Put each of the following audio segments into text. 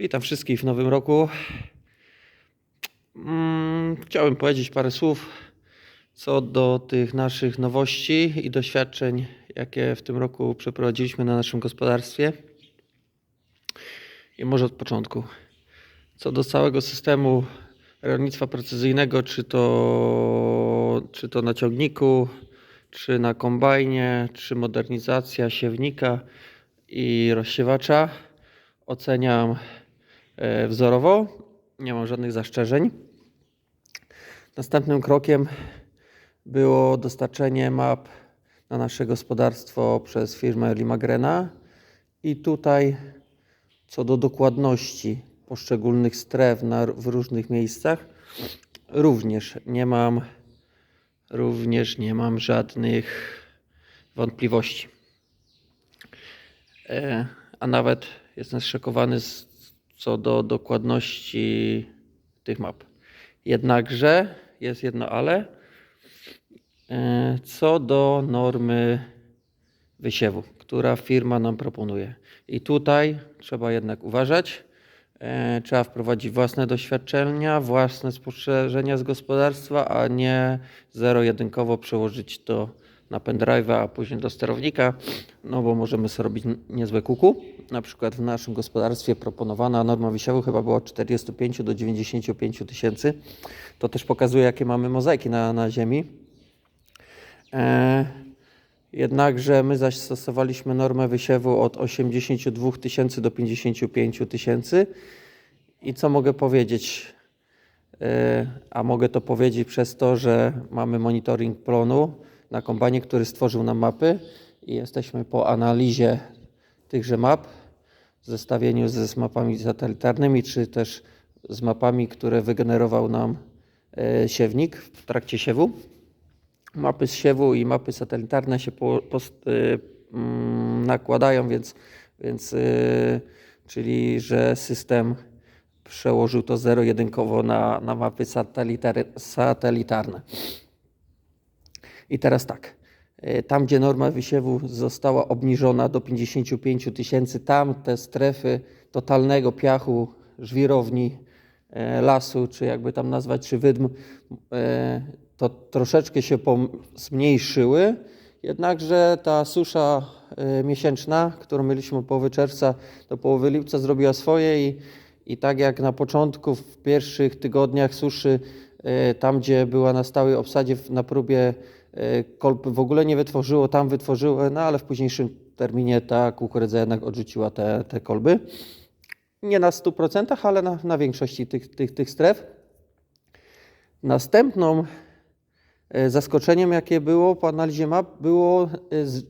Witam wszystkich w nowym roku. Mm, Chciałbym powiedzieć parę słów co do tych naszych nowości i doświadczeń, jakie w tym roku przeprowadziliśmy na naszym gospodarstwie. I może od początku. Co do całego systemu rolnictwa precyzyjnego, czy to, czy to na ciągniku, czy na kombajnie, czy modernizacja siewnika i rozsiewacza, oceniam wzorowo. Nie mam żadnych zastrzeżeń. Następnym krokiem było dostarczenie map na nasze gospodarstwo przez firmę Limagrena. I tutaj co do dokładności poszczególnych stref na, w różnych miejscach, również nie mam, również nie mam żadnych wątpliwości. E, a nawet jestem zszokowany z, co do dokładności tych map. Jednakże jest jedno ale. E, co do normy wysiewu, która firma nam proponuje. I tutaj trzeba jednak uważać. E, Trzeba wprowadzić własne doświadczenia, własne spostrzeżenia z gospodarstwa, a nie zero-jedynkowo przełożyć to na pendrive'a, a później do sterownika, no bo możemy sobie robić niezłe kuku. Na przykład w naszym gospodarstwie proponowana norma wysiewu chyba była od 45 do 95 tysięcy. To też pokazuje, jakie mamy mozaiki na, na ziemi. E, Jednakże my zaś stosowaliśmy normę wysiewu od 82 tysięcy do 55 tysięcy. I co mogę powiedzieć? E, A mogę to powiedzieć przez to, że mamy monitoring plonu na kombanie, który stworzył nam mapy i jesteśmy po analizie tychże map, w zestawieniu ze z mapami satelitarnymi, czy też z mapami, które wygenerował nam e, siewnik w trakcie siewu mapy z siewu i mapy satelitarne się po, post, y, mm, nakładają, więc, więc y, czyli że system przełożył to zero-jedynkowo na, na mapy satelitar, satelitarne. I teraz tak. y, Tam, gdzie norma wysiewu została obniżona do 55 tysięcy, tam te strefy totalnego piachu, żwirowni, e, lasu, czy jakby tam nazwać, czy wydm, e, to troszeczkę się zmniejszyły. Jednakże ta susza e, miesięczna, którą mieliśmy od połowy czerwca do połowy lipca, zrobiła swoje i, i tak jak na początku, w pierwszych tygodniach suszy, e, tam gdzie była na stałej obsadzie na próbie e, kolb w ogóle nie wytworzyło, tam wytworzyły, no ale w późniejszym terminie ta kukurydza jednak odrzuciła te, te kolby. Nie na 100%, ale na, na większości tych, tych, tych stref. Następną e, zaskoczeniem, jakie było po analizie map, było z-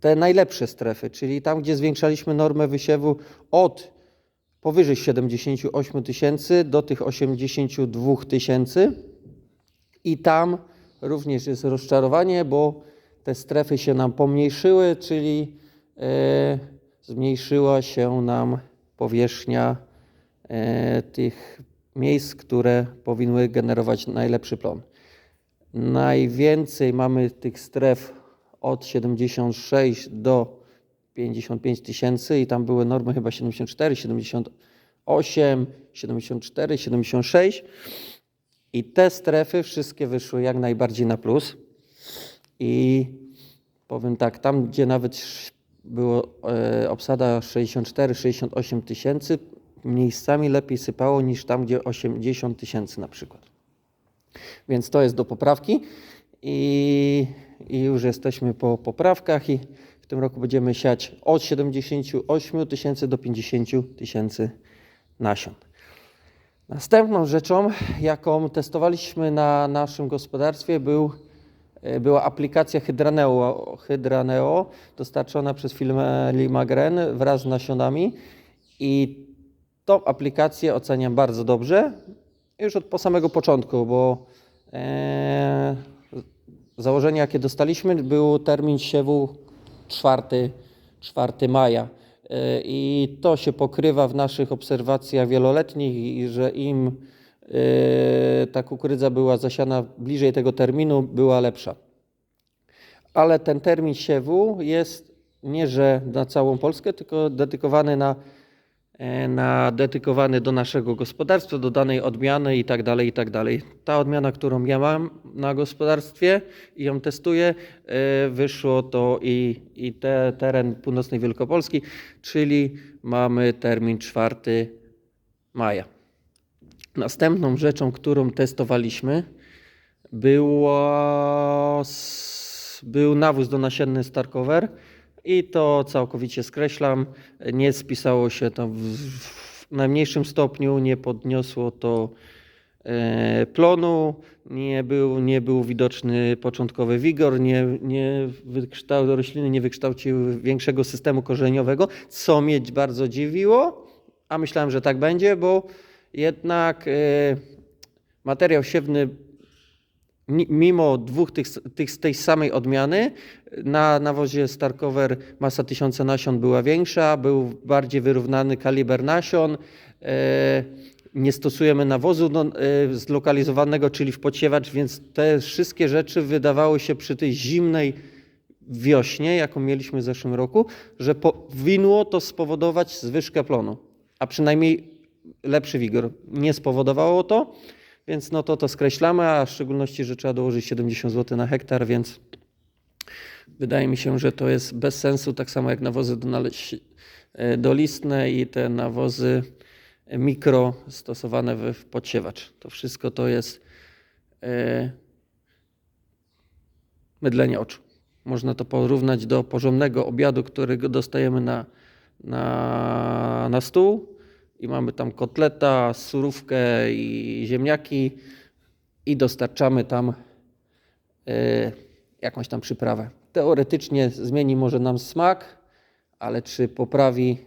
te najlepsze strefy, czyli tam, gdzie zwiększaliśmy normę wysiewu od powyżej 78 tysięcy do tych 82 tysięcy. I tam również jest rozczarowanie, bo te strefy się nam pomniejszyły, czyli e, zmniejszyła się nam powierzchnia e, tych miejsc, które powinny generować najlepszy plon. Najwięcej mamy tych stref od 76 do 55 tysięcy i tam były normy chyba 74, 78, 74, 76. I te strefy wszystkie wyszły jak najbardziej na plus. I powiem tak, tam gdzie nawet było e, obsada 64-68 tysięcy, miejscami lepiej sypało niż tam, gdzie 80 tysięcy na przykład. Więc to jest do poprawki i, i już jesteśmy po poprawkach i w tym roku będziemy siać od 78 tysięcy do 50 tysięcy nasion. Następną rzeczą, jaką testowaliśmy na naszym gospodarstwie, był, e, była aplikacja Hydraneo, Hydraneo dostarczona przez firmę Limagren wraz z nasionami. I tą aplikację oceniam bardzo dobrze, już od po samego początku, bo e, założenie, jakie dostaliśmy, był termin siewu 4, 4 maja. E, I to się pokrywa w naszych obserwacjach wieloletnich, i że im e, ta kukurydza była zasiana bliżej tego terminu, była lepsza. Ale ten termin siewu jest nie, że na całą Polskę, tylko dedykowany na na dedykowany do naszego gospodarstwa, do danej odmiany i tak dalej, i tak dalej. Ta odmiana, którą ja mam na gospodarstwie i ją testuję, e, wyszło to i, i te, teren północnej Wielkopolski, czyli mamy termin 4 maja. Następną rzeczą, którą testowaliśmy, było, był nawóz donasienny Starkover i to całkowicie skreślam. Nie spisało się to w, w najmniejszym stopniu, nie podniosło to e, plonu, nie był, nie był widoczny początkowy wigor, nie, nie wykształ, rośliny nie wykształciły większego systemu korzeniowego, co mnie bardzo dziwiło, a myślałem, że tak będzie, bo jednak e, materiał siewny mimo dwóch tych, tych tej samej odmiany, na nawozie Starkover masa tysiąca nasion była większa, był bardziej wyrównany kaliber nasion. E, nie stosujemy nawozu no, e, zlokalizowanego, czyli w podsiewacz, więc te wszystkie rzeczy wydawały się przy tej zimnej wiośnie, jaką mieliśmy w zeszłym roku, że powinno to spowodować zwyżkę plonu, a przynajmniej lepszy wigor. Nie spowodowało to, więc no to to skreślamy, a w szczególności, że trzeba dołożyć 70 zł na hektar, więc wydaje mi się, że to jest bez sensu, tak samo jak nawozy e, dolistne i te nawozy mikro stosowane w w podsiewacz. To wszystko to jest e, mydlenie oczu. Można to porównać do porządnego obiadu, którego dostajemy na, na, na stół i mamy tam kotleta, surówkę i ziemniaki i dostarczamy tam e, jakąś tam przyprawę. Teoretycznie zmieni może nam smak, ale czy poprawi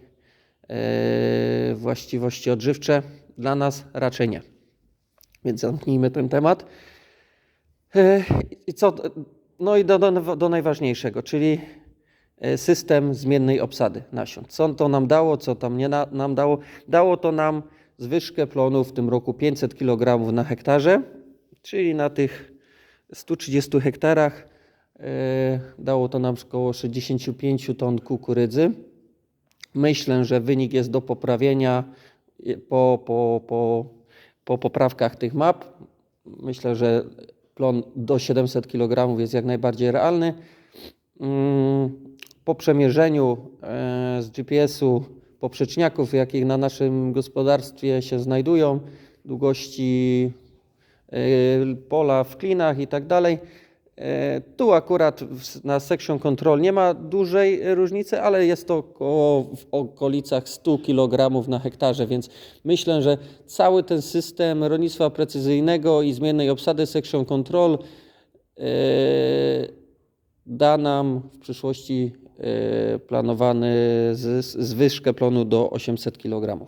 e, właściwości odżywcze? Dla nas raczej nie. Więc zamknijmy ten temat. E, I co? No i do, do, do najważniejszego, czyli system zmiennej obsady nasion. Co to nam dało, co tam nie na, nam dało? Dało to nam zwyżkę plonu w tym roku 500 kg na hektarze, czyli na tych 130 hektarach e, dało to nam około 65 ton kukurydzy. Myślę, że wynik jest do poprawienia e, po, po, po, po poprawkach tych map. Myślę, że plon do 700 kg jest jak najbardziej realny. Mm, Po przemierzeniu e, z GPS-u poprzeczniaków, jakich na naszym gospodarstwie się znajdują, długości e, pola w klinach i tak dalej. E, Tu akurat na section control nie ma dużej różnicy, ale jest to około, w okolicach 100 kg na hektarze, więc myślę, że cały ten system rolnictwa precyzyjnego i zmiennej obsady section control e, da nam w przyszłości e, planowany zwyżkę plonu do 800 kg.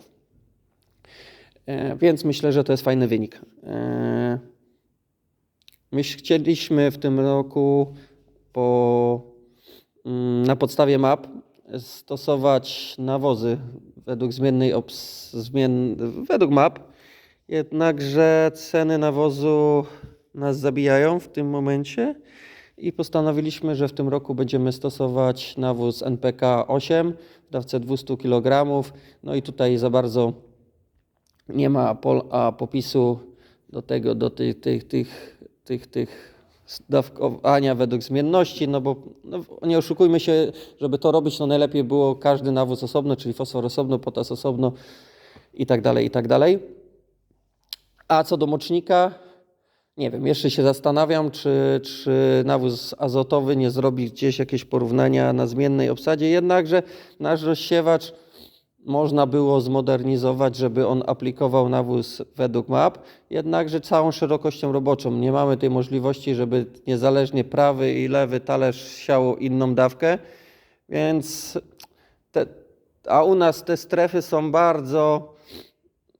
E, Więc myślę, że to jest fajny wynik. E, My chcieliśmy w tym roku po, mm, na podstawie map stosować nawozy według zmiennej obs, zmien, według map. Jednakże ceny nawozu nas zabijają w tym momencie i postanowiliśmy, że w tym roku będziemy stosować nawóz NPK 8 w dawce 200 kg. No i tutaj za bardzo nie ma pol, a popisu do tego, do tych, tych, tych, tych, tych dawkowania według zmienności, no bo no, nie oszukujmy się, żeby to robić, no najlepiej było każdy nawóz osobno, czyli fosfor osobno, potas osobno i tak dalej, i tak dalej. A co do mocznika, nie wiem, jeszcze się zastanawiam, czy, czy nawóz azotowy nie zrobi gdzieś jakieś porównania na zmiennej obsadzie, jednakże nasz rozsiewacz można było zmodernizować, żeby on aplikował nawóz według map, jednakże całą szerokością roboczą. Nie mamy tej możliwości, żeby niezależnie prawy i lewy talerz siał inną dawkę, więc te, a u nas te strefy są bardzo,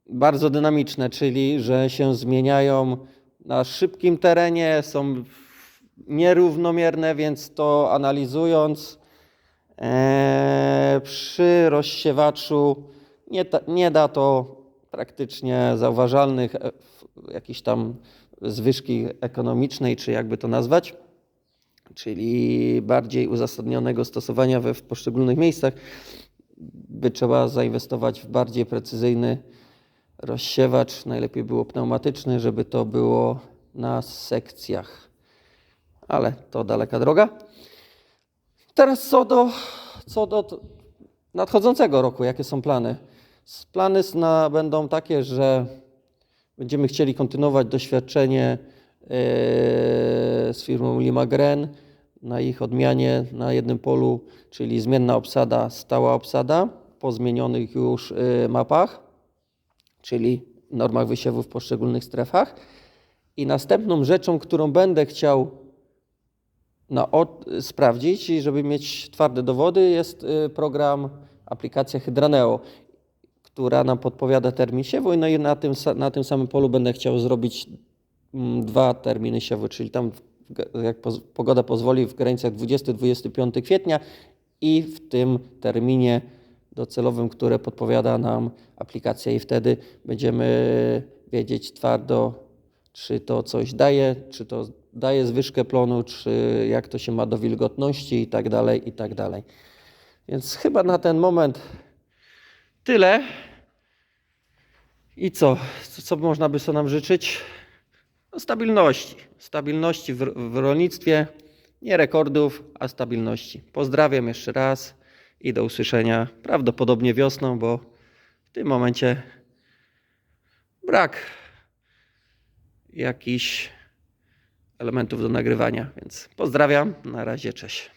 bardzo dynamiczne, czyli że się zmieniają na szybkim terenie, są nierównomierne, więc to analizując Eee, przy rozsiewaczu nie, ta, nie da to praktycznie zauważalnych e, jakichś tam zwyżki ekonomicznej, czy jakby to nazwać, czyli bardziej uzasadnionego stosowania we w poszczególnych miejscach. by trzeba zainwestować w bardziej precyzyjny rozsiewacz. Najlepiej było pneumatyczny, żeby to było na sekcjach. Ale to daleka droga. Teraz co do, co do nadchodzącego roku, jakie są plany? Plany na, będą takie, że będziemy chcieli kontynuować doświadczenie e, z firmą Limagren na ich odmianie na jednym polu, czyli zmienna obsada, stała obsada po zmienionych już e, mapach, czyli normach wysiewu w poszczególnych strefach. I następną rzeczą, którą będę chciał na od, sprawdzić i żeby mieć twarde dowody jest y, program, aplikacja Hydraneo, która nam podpowiada termin siewu no i na tym, na tym samym polu będę chciał zrobić mm, dwa terminy siewu, czyli tam jak pogoda pozwoli w granicach 20-25 kwietnia i w tym terminie docelowym, które podpowiada nam aplikacja i wtedy będziemy wiedzieć twardo, czy to coś daje, czy to daje zwyżkę plonu, czy jak to się ma do wilgotności i tak dalej, i tak dalej. Więc chyba na ten moment tyle. I co? Co, można by sobie nam życzyć? No, stabilności. Stabilności w, w rolnictwie. Nie rekordów, a stabilności. Pozdrawiam jeszcze raz i do usłyszenia prawdopodobnie wiosną, bo w tym momencie brak jakichś elementów do nagrywania. Więc pozdrawiam. Na razie, cześć.